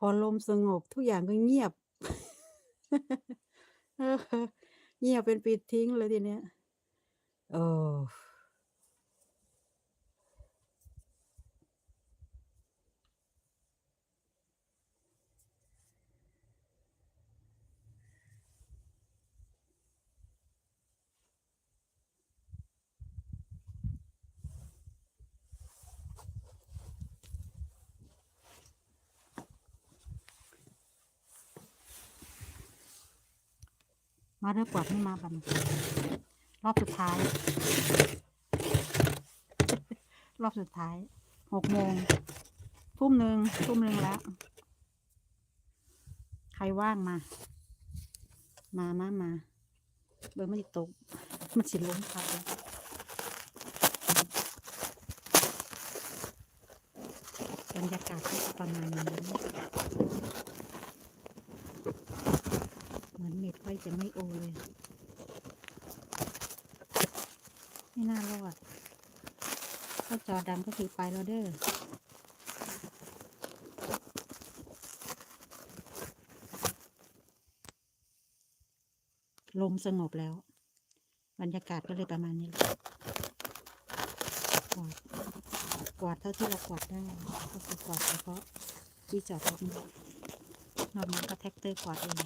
พอลมสงบทุกอย่างก็เงียบ เงียบเป็นปิดทิ้งเลยทีเนี้ยเอ มาเด้อกวดไม่มาบันรอบสุดท้าย รอบสุดท้ายหกโมงทุ่มหนึ่งทุ่มหนึ่งแล้ว ใครว่างมา มามามาเบอร์ไม่ติดตก มันสิล้มครับบรรยากาศประมาณนี้ เหมือนเน็ตไฟจะไม่โอเลย ไม่น่ารอดถ้าจอดำก็คือไปแล้วเด้อลมสงบแล้ว บรรยากาศก็เลยประมาณนี้แหละกวาดกวาดเท่าที่เรากวาดได้ ก็คือกวาดเฉพาะที่จอดรถนอนอกนั้นก็แท็กเตอร์กวาดเอง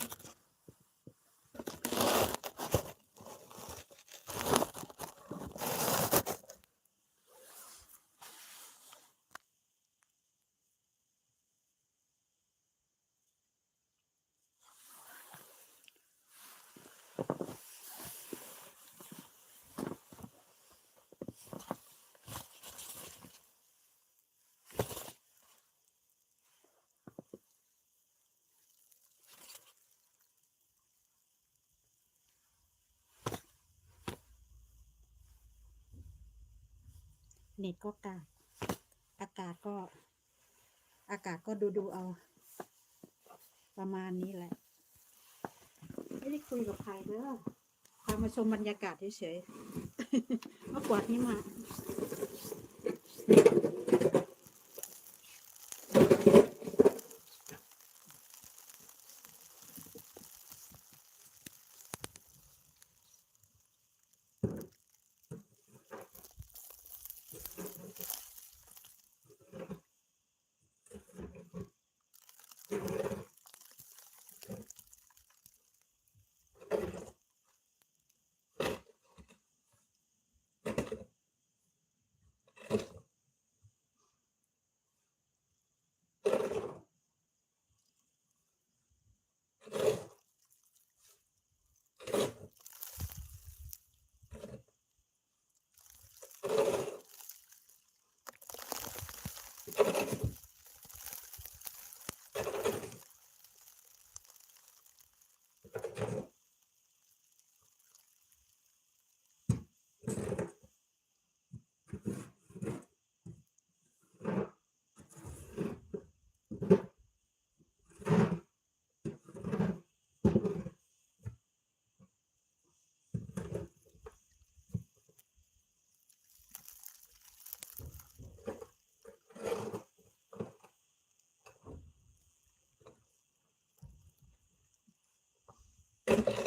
เน็ตก็กากอากาศก็ อากาศก็ดูดูเอา ประมาณนี้แหละ ไม่ได้คุยกับใครเด้อพามาชมบรรยากาศเฉยๆเมื่อกวาดนี้มา Thank you.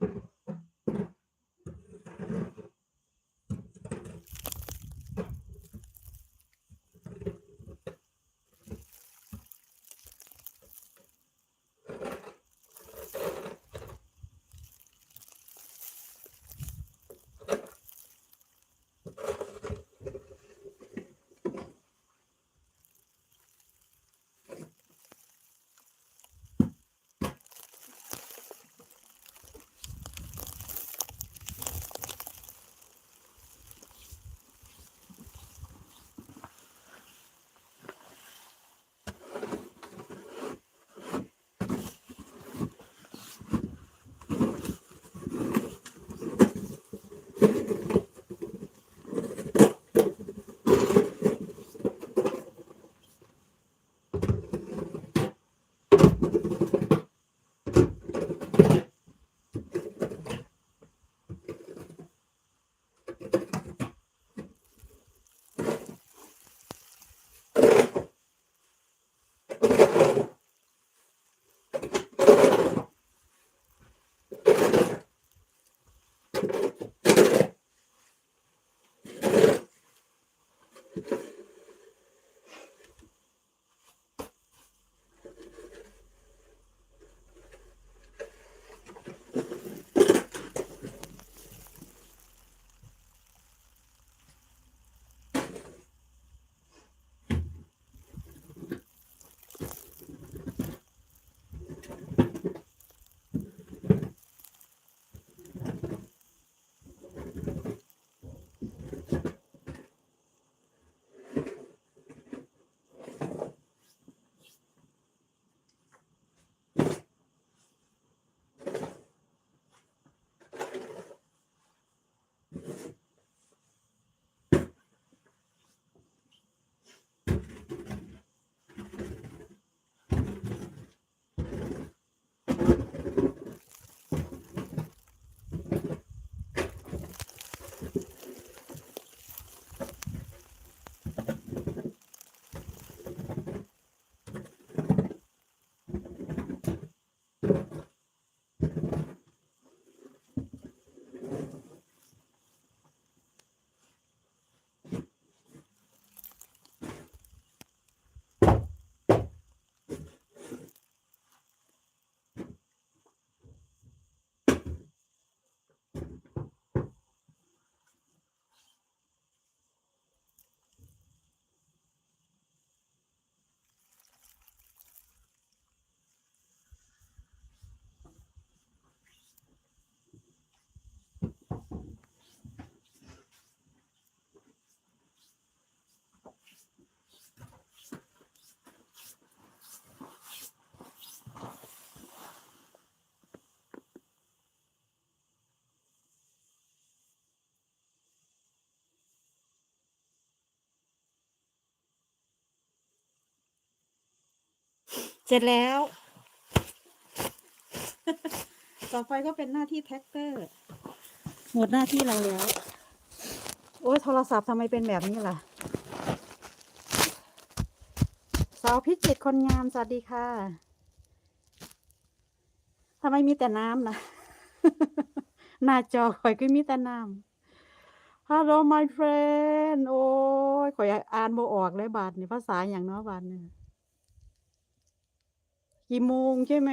Thank you. เสร็จแล้ว ต่อไปก็เป็นหน้าที่แท็กเตอร์ หมดหน้าที่เราแล้ว โอ้ยโทรศัพท์ทำไมเป็นแบบนี้ล่ะ สาวพิจิตคนงาม สวัสดีค่ะทำไมมีแต่น้ำนะหน้าจอข่อยก็มีแต่น้ำ Hello my friend โอ้ยข่อยอ่านบ่ออกเลยบาทนี่ภาษาอย่างเนาะบาทนี่ย กี่โมงใช่ไหม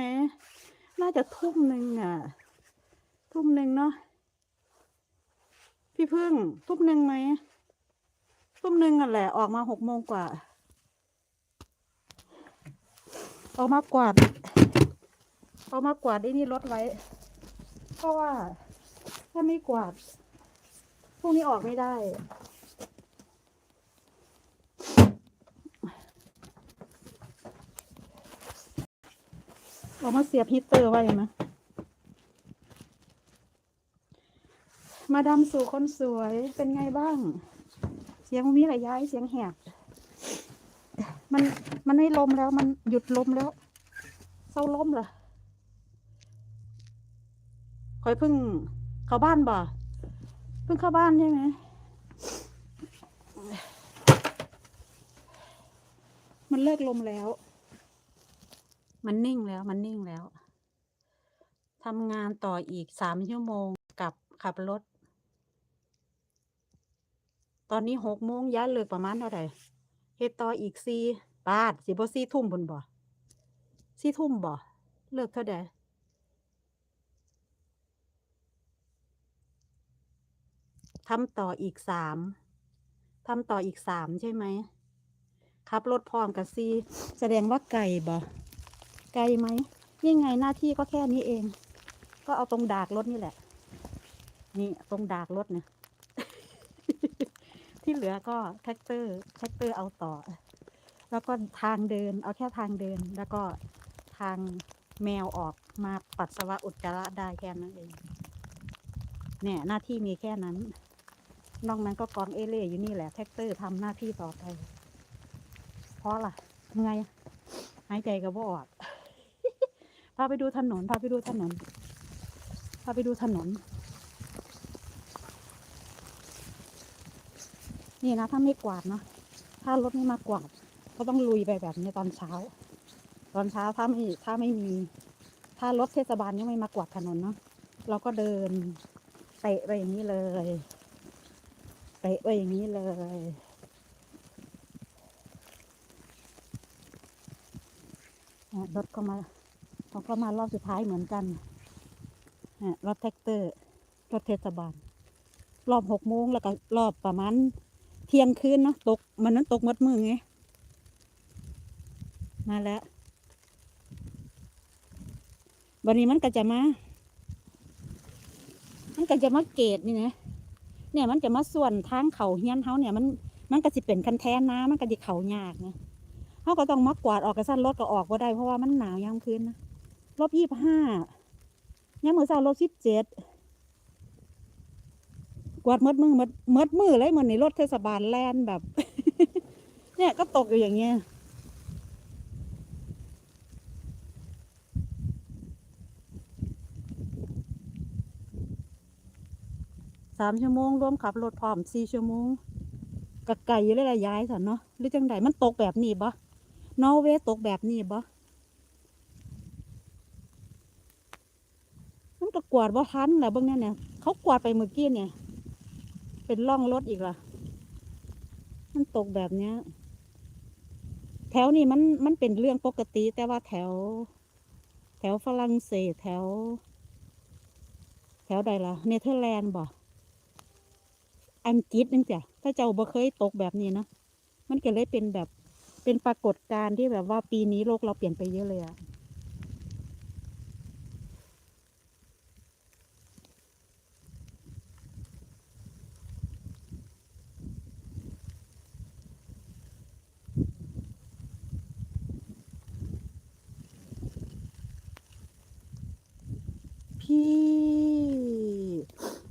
น่าจะทุ่มหนึ่งอะ ทุ่มหนึ่งเนาะ พี่พึ่ง ทุ่มหนึ่งไหม ทุ่มหนึ่งอะแหละ ออกมาหกโมงกว่าออกมากวาดออกมากวาดไอ้นี่รถไว้ เพราะว่าถ้าไม่กวาดพรุ่งนี้ออกไม่ได้ ออกมาเสียบฮีเตอร์ไว้นะมาดามสู่คนสวยเป็นไงบ้าง เสียงมีอะไรย้ายเสียงแหบมันมันไม่ลมแล้วมันหยุดลมแล้วเศร้าลมเหรอคอยเพิ่งเข้าบ้านบ่เพิ่งเข้าบ้านใช่ไหมมันเลิกลมแล้ว มันนิ่งแล้วมันนิ่งแล้วทำงานต่ออีกสามชั่วโมงกับขับรถ ตอนนี้หกโมงย้ายเลิกประมาณเท่าไหร่เฮ็ดต่ออีกสี่บาทสิบ่สี่ทุ่มบนบ่สี่ทุ่มบ่เลิกเท่าใดทำต่ออีกสามทำต่ออีกสามใช่ไหมขับรถพร้อมกับซีแสดงว่าไก่บ่ ไกลไหมนี่ไงหน้าที่ก็แค่นี้เอง ก็เอาตรงดากรถนี่แหละ นี่ตรงดากรถเนี่ย ที่เหลือก็แท็กเตอร์แท็กเตอร์เอาต่อ แล้วก็ทางเดิน เอาแค่ทางเดิน แล้วก็ทางแมวออกมาปัสสาวะอุจจาระได้แค่นั้นเอง เนี่ยหน้าที่มีแค่นั้น นอกนั้นก็กองเอเล่อยู่นี่แหละแท็กเตอร์ทำหน้าที่ต่อไป เพราะล่ะไงหายใจก็บ่ออก พาไปดูถนน พาไปดูถนน พาไปดูถนน นี่นะ ถ้าไม่กวาดนะถ้ารถไม่มากวาด ก็ต้องลุยไปแบบนี้ตอนเช้า ตอนเช้าถ้าไม่ถ้าไม่มี ถ้ารถเทศบาลยังไม่มากวาดถนนเนาะเราก็เดินเตะไปอย่างนี้เลยเตะไปอย่างนี้เลยรถก็มา เขาก็มารอบสุดท้ายเหมือนกันอะรถแท็กเตอร์ รถเทศบาล รอบหกโมงแล้วก็รอบประมาณเที่ยงคืนเนาะตก มันนั้นตกหมดมือไง มาแล้ววันนี้มันก็จะมา มันก็จะมาเกตนี่นะเนี่ยมันจะมาส่วนทางเขาเฮียนเขาเนี่ยมันมันก็สิเป็นคันแทนนะมันก็ดิเขายากนะเขาก็ต้องมากวาดออกกระสั้นรถก็ออกก็ได้เพราะว่ามันหนาวยามคืนนะ ลบยี่สิบห้ายามมือเช้าลบสิบเจ็ดกวาดมดมือมดมดมือเลยเหมือนในรถเทศบาลแลนแบบ เนี่ยก็ตกอยู่อย่างเงี้ยสามชั่วโมงรวมขับรถพร้อมสี่ชั่วโมงกะไก่เลยละย้ายสันเนาะหรือจังใดมันตกแบบนี้บ่นอร์เวย์ตกแบบนี้บ่มัน ก็กวาดบ่ทันแหละเบิ่งนี่เนี่ยเขากวาดไปเมื่อกี้เนี่ย เป็นร่องรถอีกล่ะ มันตกแบบเนี้ย แถวนี้มันมันเป็นเรื่องปกติ แต่ว่าแถว แถวฝรั่งเศสแถว แถวใดล่ะ เนเธอร์แลนด์บ่อังกฤษนึงจ้ะถ้าเจ้าบ่เคยตกแบบนี้นะมันก็เลยเป็นแบบเป็นปรากฏการณ์ที่แบบว่าปีนี้โลกเราเปลี่ยนไปเยอะเลยอะ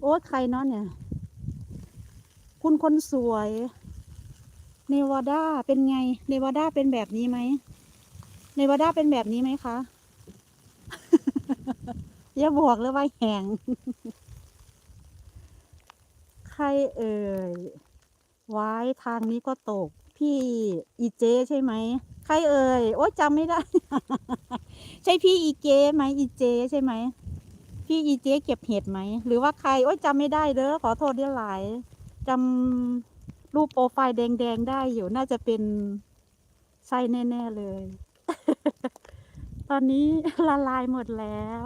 โอ้ใครเนาะเนี่ย คุณคนสวย เนวาดาเป็นไง เนวาดาเป็นแบบนี้ไหม เนวาดาเป็นแบบนี้ไหมคะ อย่าบอกเลยว่าแหง ใครเอ่ย ไว้ทางนี้ก็ตก พี่อีเจใช่ไหม ใครเอ่ย โอ้จำไม่ได้ ใช่พี่อีเจไหมอีเจใช่ไหม พี่อีเจเก็บเห็ดไหม หรือว่าใคร โอ้ยจำไม่ได้เด้อขอโทษด้วยหลายจำรูปโปรไฟล์แดงๆได้อยู่น่าจะเป็นใช่แน่ๆเลย ตอนนี้ละลายหมดแล้ว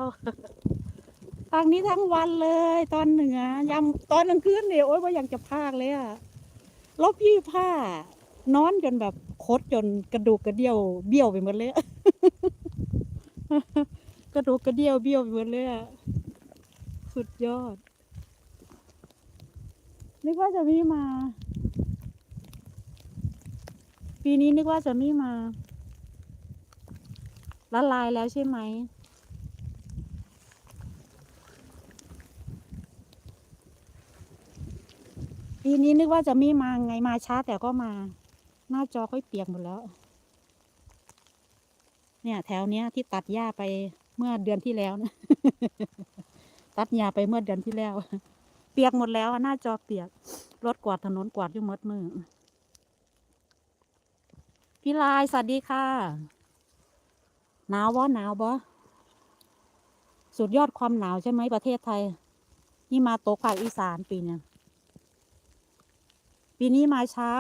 ทางนี้ทั้งวันเลย ตอนเหนือยามตอนกลางคืนเนี่ยโอ๊ยว่าอยากจะพากเลยอะลบยี่ผ้านอนจนแบบคดจนกระดูกกระเดี่ยวเบี้ยวไปหมดเลย กระดูกกระเดี่ยวเบี้ยวไปหมดเลยอะ สุดยอด นึกว่าจะไม่มา ปีนี้นึกว่าจะไม่มา ละลายแล้วใช่ไหม ปีนี้นึกว่าจะไม่มาไงมาช้าแต่ก็มา หน้าจอค่อยเปียกหมดแล้ว เนี่ย แถวเนี้ยที่ตัดหญ้าไปเมื่อเดือนที่แล้วนะ ตัดหญ้าไปเมื่อเดือนที่แล้ว เปียกหมดแล้วหน้าจอเปียก รถกวาดถนนกวาดอยู่มดมือพี่ลายสวัสดีค่ะหนาวบ่หนาวบ่สุดยอดความหนาวใช่ไหมประเทศไทย นี่มาตกภาคอีสานปีนี้ปีนี้มาช้า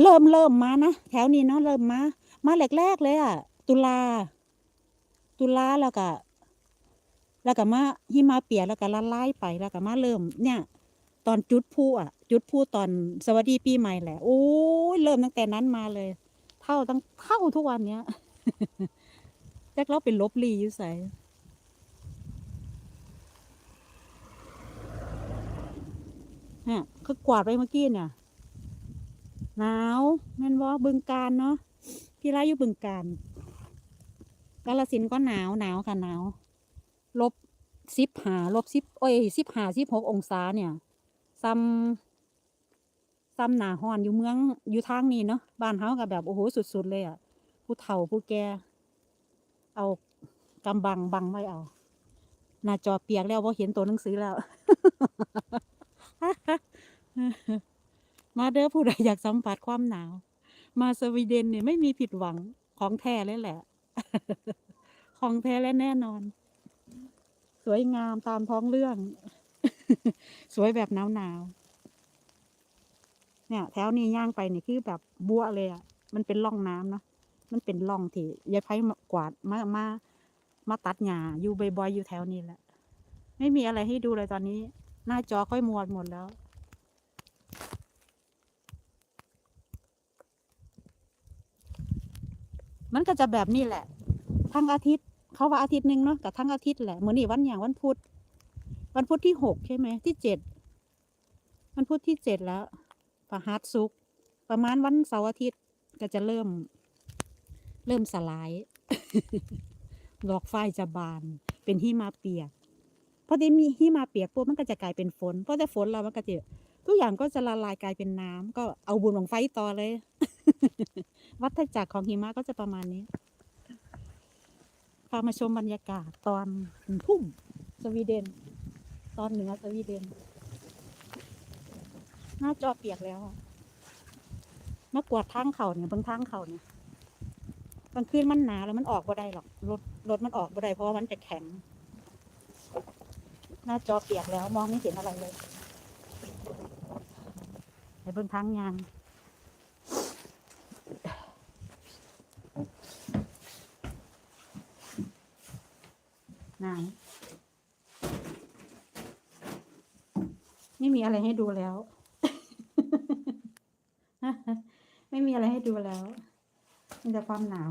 เริ่มเริ่มมานะแถวนี้เนาะเริ่มมา มาแรกๆเลยอะตุลา ตุลาแล้วก็ แล้วก็มาหิมาเปียกแล้วก็ละลายไปแล้วก็มาเริ่ม เนี่ย ตอนจุดพลุอะ จุดพลุตอนสวัสดีปีใหม่แหละโอ้ยเริ่มตั้งแต่นั้นมาเลย เท่าตั้งเท่าทุกวันเนี้ยแจ็คเราเป็นลบลีอยู่ใส่เนี่ยคือกวาดไปเมื่อกี้เนี่ยหนาวแม่นว่าบึงการเนาะพี่ร้ายอยู่บึงการกาลสินก็หนาวหนาวค่ะหนาว ลบสิบหาลบสิบโอ้ยสิบหาสิบหกองศาเนี่ยซ้ำซ้ำหนาฮ้อนอยู่เมืองอยู่ทางนี้เนาะบ้านเฮากับแบบโอ้โหสุดๆเลยอะผู้เฒ่าผู้แก่เอากำบังบังไว้เอาหน้าจอเปียกแล้วว่าเห็นตัวหนังสือแล้ว มาเด้อผู้ใดอยากสัมผัสความหนาว มาสวีเดนเนี่ยไม่มีผิดหวังของแท้เลยแหละ ของแท้และแน่นอน สวยงามตามท้องเรื่อง สวยแบบหนาวหนาวเนี่ย แถวนี้ย่างไปนี่คือแบบบัวเลยอะมันเป็นร่องน้ำเนาะมันเป็นร่องที่ยายไพ่กวาดมามามาตัดหญ้าอยู่บ่อยๆอยู่แถวนี้แหละ ไม่มีอะไรให้ดูเลยตอนนี้ หน้าจอค่อยมัวหมดแล้วมันก็จะแบบนี้แหละ ทั้งอาทิตย์ เขาว่าอาทิตย์หนึ่งเนาะกับทั้งอาทิตย์แหละเหมือนนี่วันอย่างวันพุธวันพุธที่หกใช่ไหมที่เจ็ดวันพุธที่เจ็ดแล้วพฤหัสสุกประมาณวันเสาร์อาทิตย์ก็จะเริ่ม เริ่มสลายดอกฝ้ายจะบาน เป็นหิมะเปียกพอได้มีหิมะเปียกปุ๊บมันก็จะกลายเป็นฝนเพอได้ฝนเรามันก็จะทุกอย่างก็จะละลายกลายเป็นน้ำก็เอาบุญของไฟต่อเลย วัฏจักรของหิมะก็จะประมาณนี้ พามาชมบรรยากาศตอนทุ่มสวีเดน ตอนเหนือสวีเดน หน้าจอเปียกแล้วมากวาดทางเขาเนี่ยบางทางเขาเนี่ยกลางคืนมันหนาแล้วมันออกบ่ได้หรอกรถรถมันออกบ่ได้เพราะมันจะแข็ง หน้าจอเปียกแล้วมองไม่เห็นอะไรเลยในบื้องทางยาง ไหนไม่มีอะไรให้ดูแล้ว ไม่มีอะไรให้ดูแล้ว มีแต่ความหนาว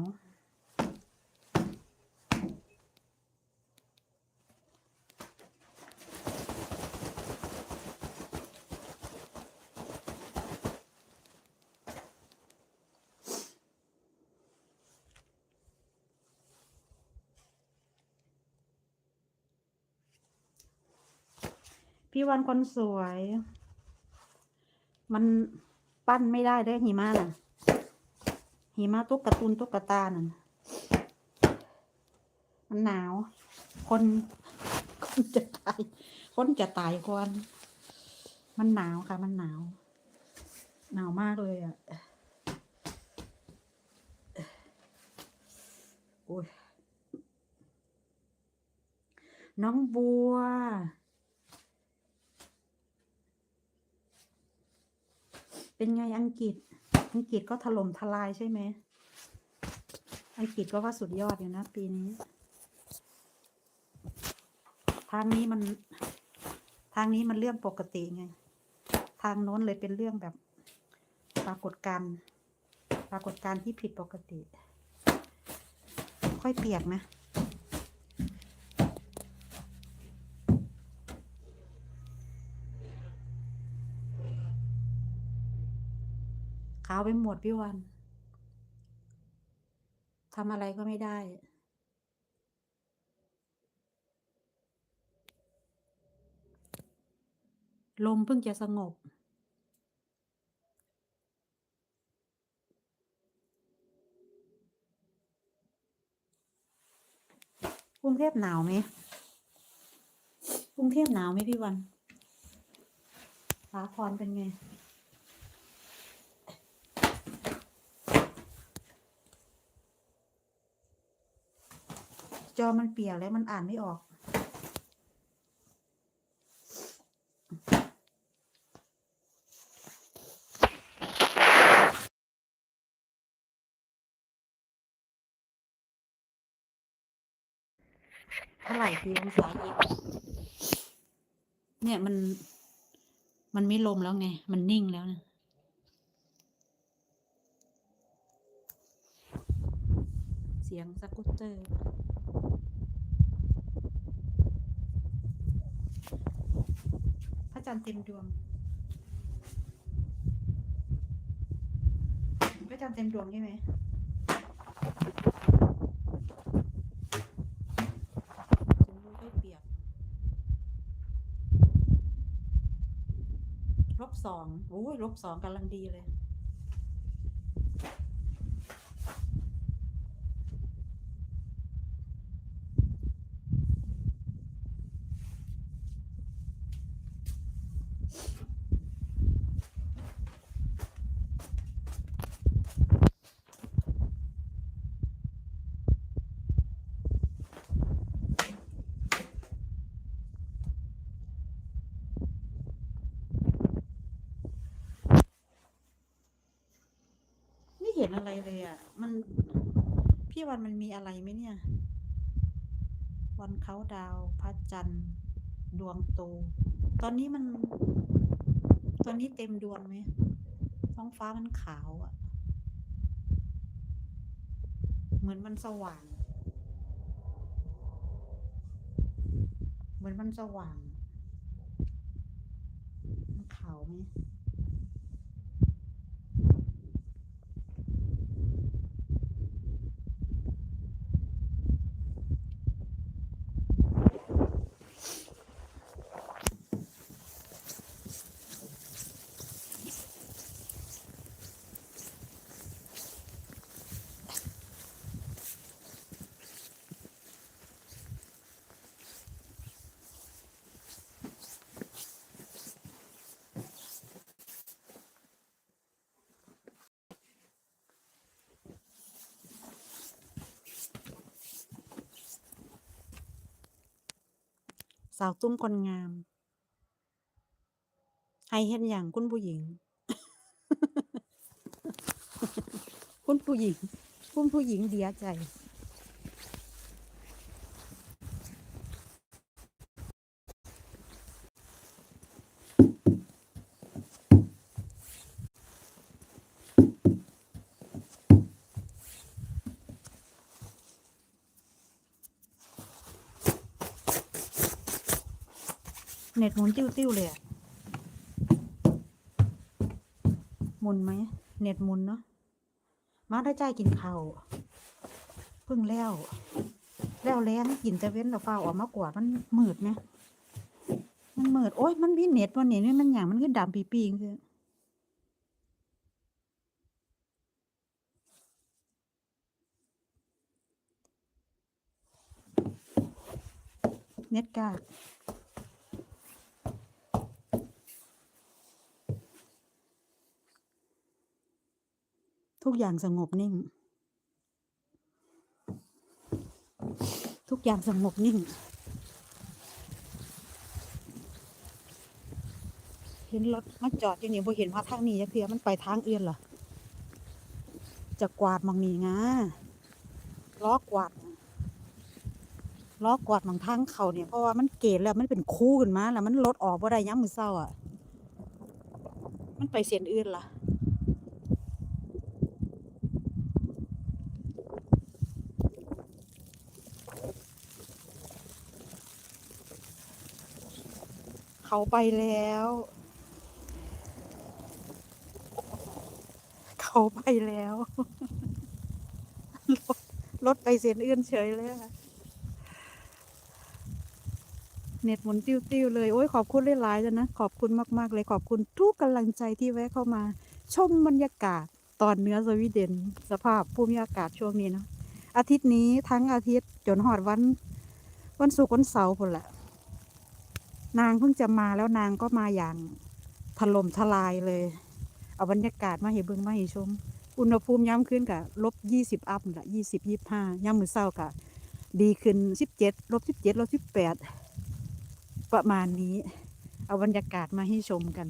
พี่วันคนสวย มันปั้นไม่ได้เด้หิมะน่ะ หิมะตุ๊กตาตุนตุ๊กตาน่ะมันหนาว คนคนจะตาย คนจะตายก่อน มันหนาวค่ะ มันหนาว หนาวมากเลยอะโอ้ยน้องบัว เป็นไงอังกฤษ อังกฤษก็ถล่มทลายใช่ไหม อังกฤษก็ว่าสุดยอดอยู่นะ ปีนี้ ทางนี้มัน ทางนี้มันเรื่องปกติไง ทางโน้นเลยเป็นเรื่องแบบปรากฏการปรากฏการที่ผิดปกติ ค่อยเปียกนะาวไปหมดพี่วันทำอะไรก็ไม่ได้ ลมเพิ่งจะสงบ กรุงเทพหนาวไหมกรุงเทพหนาวไหมพี่วันสาครเป็นไง จอมันเปียกแล้วมันอ่านไม่ออก เท่าไหร่กี่องศาอีกเนี่ยมัน มันไม่ลมแล้วไง มันนิ่งแล้วนะเสียงสกูตเตอร์ พระ จันทร์เต็มดวง พระจันทร์เต็มดวงใช่ไหมลบสองโอ้ยลบสองกำลังดีเลย พ เห็นอะไรเลยอะ มัน พี่วันมันมีอะไรไหมเนี่ย วันเขาดาวพระจันทร์ดวงโต ตอนนี้มัน ตอนนี้เต็มดวงไหมท้องฟ้ามันขาวอะ เหมือนมันสว่าง เหมือนมันสว่าง มันขาวไหม สาวตุ้มคนงามให้เห็นอย่างคุณผู้หญิง คุณผู้หญิง คุณผู้หญิงเดียใจ เน็ตหมุนติ้วติ้วๆเลยอะหมุนไหม เน็ตหมุนเนาะ มาได้ใจกินข้าวเพิ่งแล้ว แล้วแรงกินแต่เว้นแล้วฟ้าออกมากวาดมันมืดไหมมันมืดโอ้ยมันมีเน็ตวันนี้นี่มันอย่างมันคือดำปีปีๆคือเน็ตกา ทุกอย่างสงบนิ่ง ทุกอย่างสงบนิ่ง เห็นรถมาจอดอยู่นี่บ่เห็นว่าทางนี้จักเทื่อมันไปทางเอื่นเหรอจะกวาดมองนี้งาล้อกวาดล้อกวาดมองทางเขาเนี่ยเพราะว่ามันเกตแล้วมันเป็นคู่ขึ้นมาแล้วมันรถออกบ่ได้ยามมื้อเช้าอะ มันไปเส้นอื่นล่ะ เขาไปแล้ว เขาไปแล้ว รถไปเส้นอื่นเฉยเลยอะเน็ตหมุนติ้วๆเลย โอ้ยขอบคุณหลายๆเลยนะ ขอบคุณมาก ๆ เลยขอบคุณทุกกำลังใจที่แวะเข้ามา ชมบรรยากาศตอนเนื้อสวีเดน สภาพภูมิอากาศช่วงนี้เนาะอาทิตย์นี้ทั้งอาทิตย์จนหอดวัน วันศุกร์วันเสาร์พุ่นแหละ นางเพิ่งจะมาแล้วนางก็มาอย่างถล่มทลายเลย เอาบรรยากาศมาให้เบิ่งมาให้ชม อุณหภูมิย้ำขึ้นกับลบยี่สิบอัพละยี่สิบยี่ห้าย้ำมือเศร้ากับดีขึ้นสิบเจ็ดลบสิบเจ็ดลบสิบแปดประมาณนี้ เอาบรรยากาศมาให้ชมกัน